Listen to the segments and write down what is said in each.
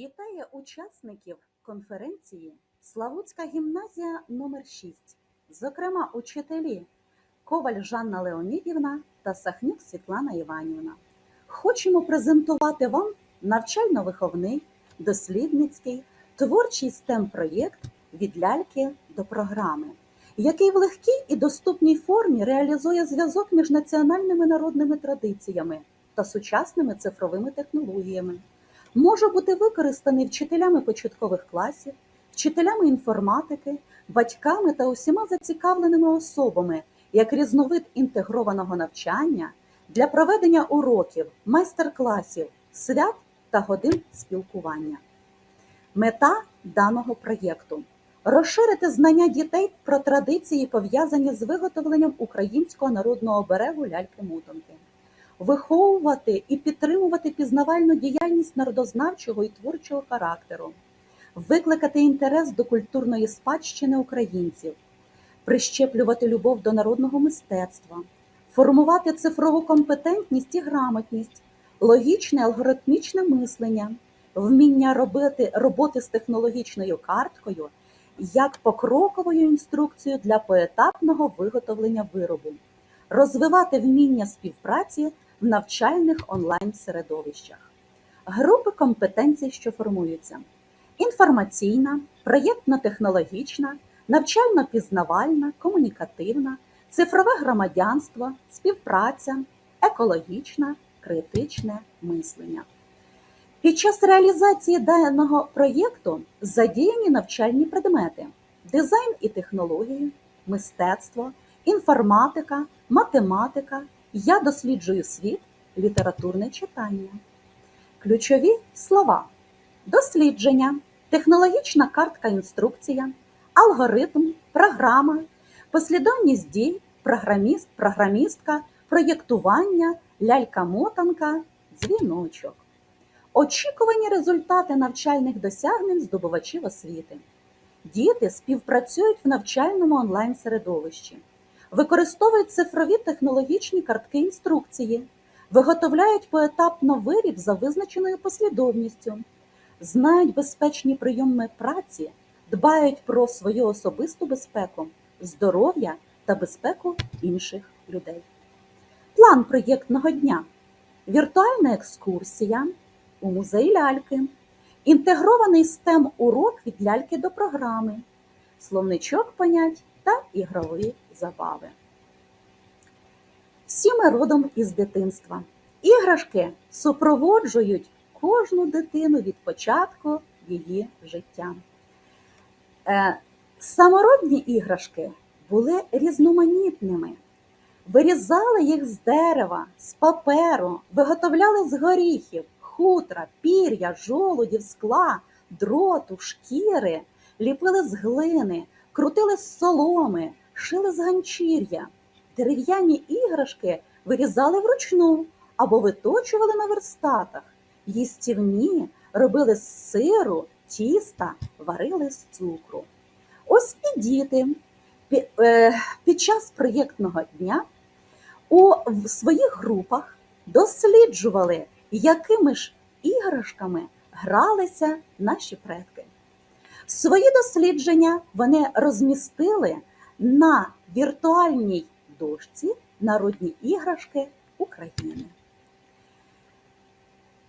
Вітає учасників конференції Славутська гімназія номер 6 зокрема учителі Коваль Жанна Леонідівна та Сахнюк Світлана Іванівна. Хочемо презентувати вам навчально-виховний, дослідницький, творчий STEM-проєкт від ляльки до програми, який в легкій і доступній формі реалізує зв'язок між національними народними традиціями та сучасними цифровими технологіями може бути використаний вчителями початкових класів, вчителями інформатики, батьками та усіма зацікавленими особами як різновид інтегрованого навчання для проведення уроків, майстер-класів, свят та годин спілкування. Мета даного проєкту розширити знання дітей про традиції, пов'язані з виготовленням українського народного оберегу ляльки-мотанки виховувати і підтримувати пізнавальну діяльність народознавчого і творчого характеру, викликати інтерес до культурної спадщини українців, прищеплювати любов до народного мистецтва, формувати цифрову компетентність і грамотність, логічне алгоритмічне мислення, вміння робити роботи з технологічною карткою як покроковою інструкцією для поетапного виготовлення виробу, розвивати вміння співпраці в навчальних онлайн-середовищах. Групи компетенцій, що формуються: інформаційна, проєктно-технологічна, навчально-пізнавальна, комунікативна, цифрове громадянство, співпраця, екологічна, критичне мислення. Під час реалізації даного проєкту задіяні навчальні предмети: дизайн і технології, мистецтво, інформатика, математика, я досліджую світ, літературне читання. Ключові слова: дослідження, технологічна картка інструкція, алгоритм, програма, послідовність дій, програміст, програмістка, проєктування, лялька-мотанка, дзвіночок. Очікувані результати навчальних досягнень здобувачів освіти. Діти співпрацюють в навчальному онлайн-середовищі використовують цифрові технологічні картки інструкції, виготовляють поетапно виріб за визначеною послідовністю, знають безпечні прийоми праці, дбають про свою особисту безпеку, здоров'я та безпеку інших людей. План проєктного дня. Віртуальна екскурсія у музей ляльки, інтегрований STEM урок від ляльки до програми, словничок понять та ігрові забави. Всі ми родом із дитинства. Іграшки супроводжують кожну дитину від початку її життя. Е, самородні іграшки були різноманітними. Вирізали їх з дерева, з паперу, виготовляли з горіхів, хутра, пір'я, жолудів, скла, дроту, шкіри, ліпили з глини, крутили з соломи, шили з ганчір'я, дерев'яні іграшки вирізали вручну або виточували на верстатах, їстівні робили з сиру, тіста, варили з цукру. Ось і діти е, під час проєктного дня у своїх групах досліджували, якими ж іграшками гралися наші предки. Свої дослідження вони розмістили на віртуальній дошці народні іграшки України.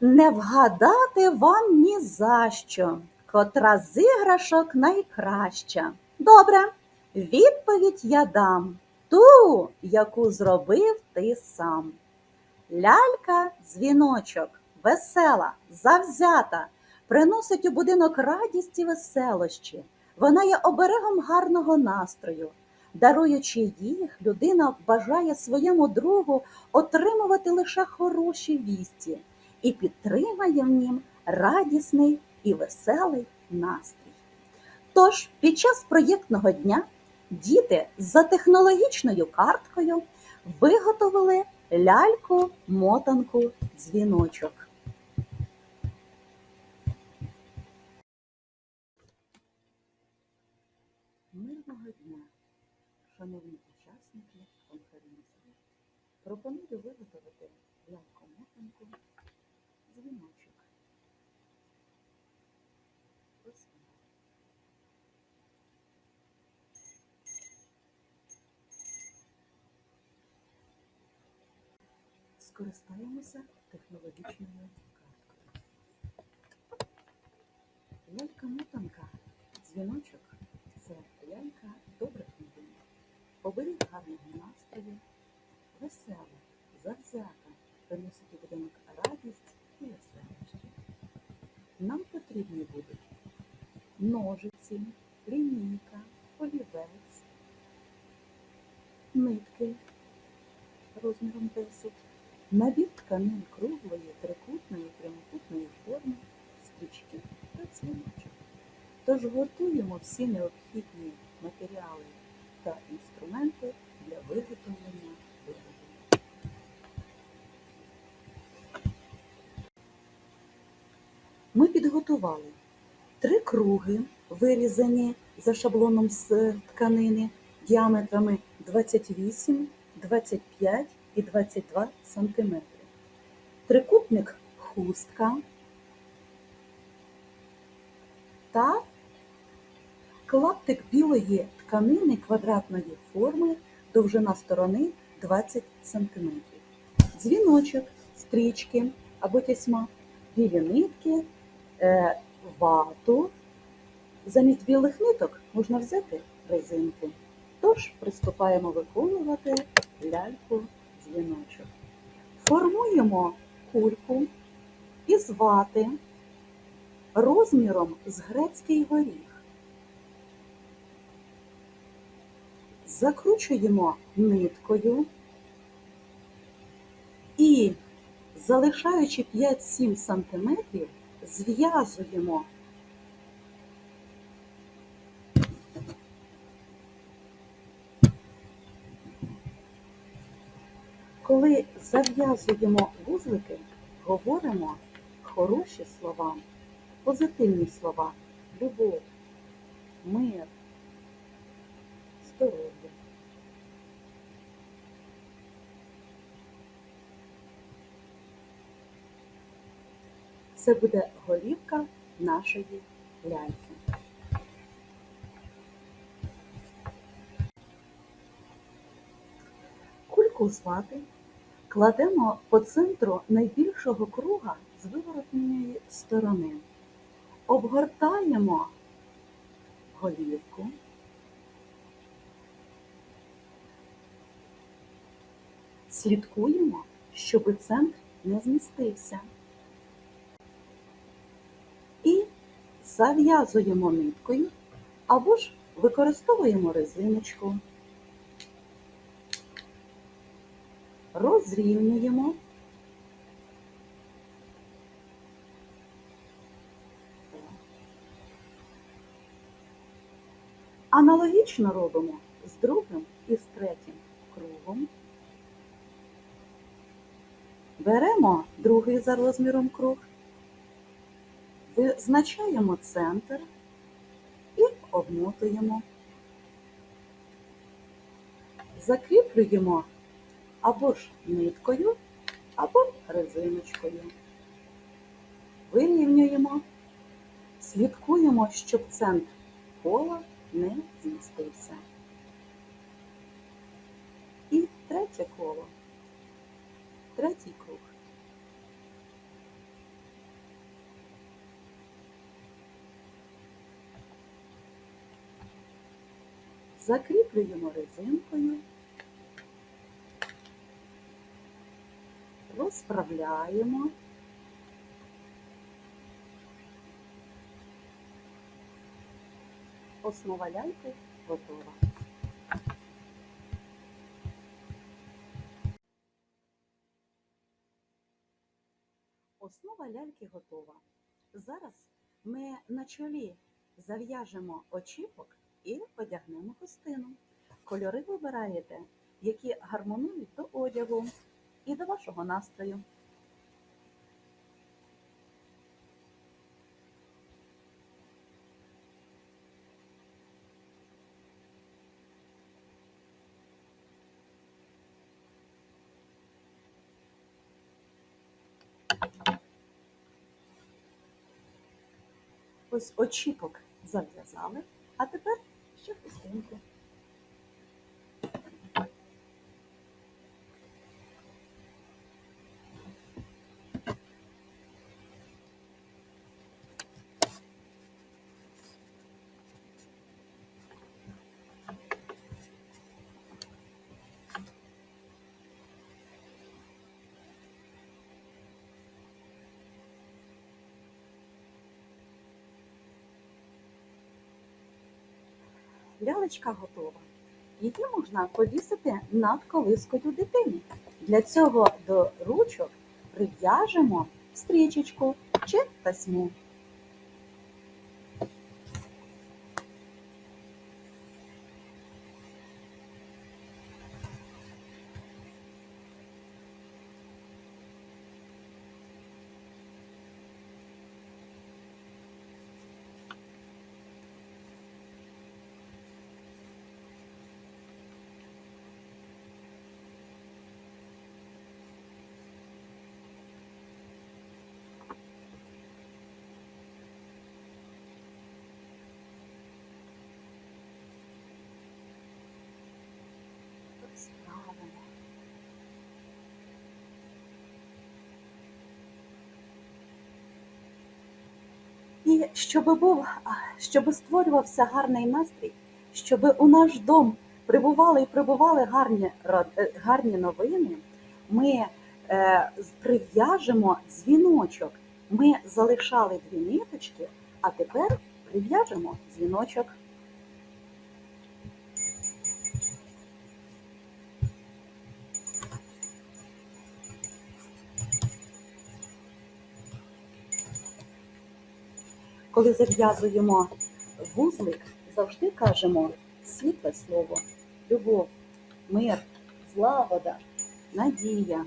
Не вгадати вам ні за що, котра з іграшок найкраща. Добре, відповідь я дам ту, яку зробив ти сам. Лялька дзвіночок, весела, завзята приносить у будинок радість і веселощі. Вона є оберегом гарного настрою. Даруючи їх, людина бажає своєму другу отримувати лише хороші вісті і підтримає в нім радісний і веселий настрій. Тож, під час проєктного дня діти за технологічною карткою виготовили ляльку, мотанку, дзвіночок. Панові учасники конференції, пропоную виготовити легкомотанку дзвіночок. Скористаємося технологічною карткою. Лялька-мотанка, дзвіночок. Оберіть гарного настрою, весела, завзята, приносить у будинок радість і веселощі. Нам потрібні будуть ножиці, лінійка, олівець, нитки розміром 10, набір тканин круглої, трикутної, прямокутної форми, стрічки та дзвіночок. Тож готуємо всі необхідні інструменти для виготовлення виробів. Ми підготували три круги, вирізані за шаблоном з тканини діаметрами 28, 25 і 22 см. Трикутник хустка та клаптик білої тканини квадратної форми, довжина сторони 20 см. Дзвіночок, стрічки або тісьма, білі нитки, е, вату. Замість білих ниток можна взяти резинки. Тож приступаємо виконувати ляльку дзвіночок. Формуємо кульку із вати розміром з грецький горіх. Закручуємо ниткою і, залишаючи 5-7 см, зв'язуємо Коли зав'язуємо вузлики, говоримо хороші слова, позитивні слова, любов, мир, здоров'я. Це буде голівка нашої ляльки. Кульку з вати кладемо по центру найбільшого круга з виворотньої сторони. Обгортаємо голівку. Слідкуємо, щоб центр не змістився. І зав'язуємо ниткою або ж використовуємо резиночку. розрівнюємо. Аналогічно робимо з другим і з третім кругом. Беремо другий за розміром круг, визначаємо центр і обмотуємо. Закріплюємо або ж ниткою, або резиночкою. Вирівнюємо, слідкуємо, щоб центр кола не змістився. І третє коло, третій круг. Закріплюємо резинкою. розправляємо. Основа ляльки готова. Основа ляльки готова. Зараз ми на чолі зав'яжемо очіпок і одягнемо хустину. Кольори вибираєте, які гармонують до одягу і до вашого настрою. Ось очіпок зав'язали, а тепер 就是。Лялечка готова. Її можна повісити над колискою дитини. Для цього до ручок прив'яжемо стрічечку чи тасьму. Щоб був, щоб створювався гарний настрій, щоб у наш дом прибували і прибували гарні, е, гарні новини, ми е, прив'яжемо дзвіночок. Ми залишали дві ниточки, а тепер прив'яжемо дзвіночок. Коли зав'язуємо вузлик, завжди кажемо світле слово, любов, мир, злагода, надія.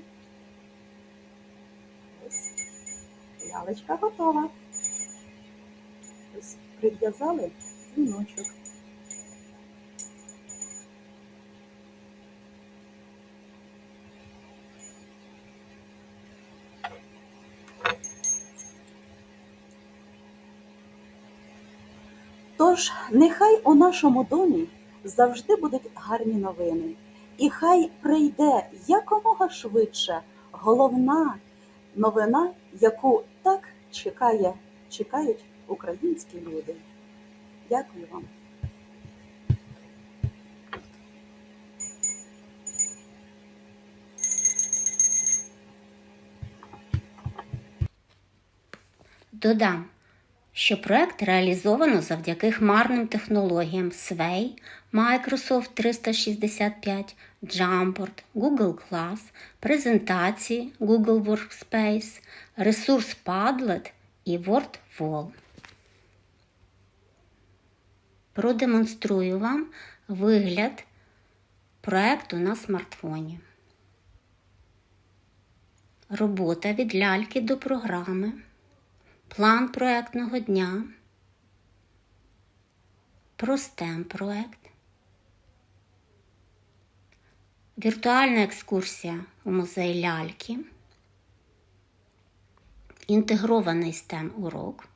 Ось лялечка готова. Ось прив'язали дзвіночок. Тож нехай у нашому домі завжди будуть гарні новини, і хай прийде якомога швидше головна новина, яку так чекає, чекають українські люди. Дякую вам. Додам, що проект реалізовано завдяки хмарним технологіям Sway, Microsoft 365, Jamboard, Google Class, презентації Google Workspace, ресурс Padlet і WordWall. Продемонструю вам вигляд проекту на смартфоні. Робота від ляльки до програми план проектного дня, простем проект, віртуальна екскурсія у музей ляльки, інтегрований STEM урок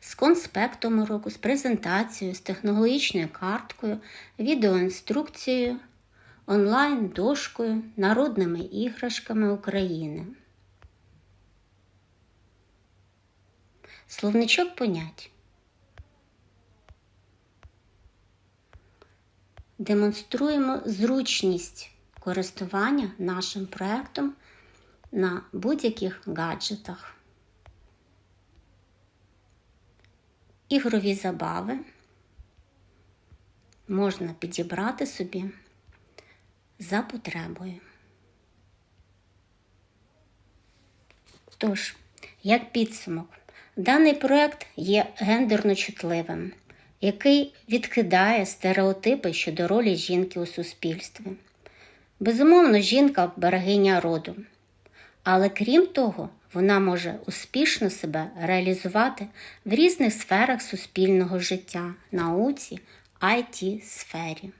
з конспектом уроку, з презентацією, з технологічною карткою, відеоінструкцією, онлайн-дошкою, народними іграшками України. Словничок понять. Демонструємо зручність користування нашим проектом на будь-яких гаджетах. Ігрові забави можна підібрати собі за потребою. Тож, як підсумок, даний проект є гендерно чутливим, який відкидає стереотипи щодо ролі жінки у суспільстві. Безумовно, жінка берегиня роду, але крім того, вона може успішно себе реалізувати в різних сферах суспільного життя, науці, it сфері.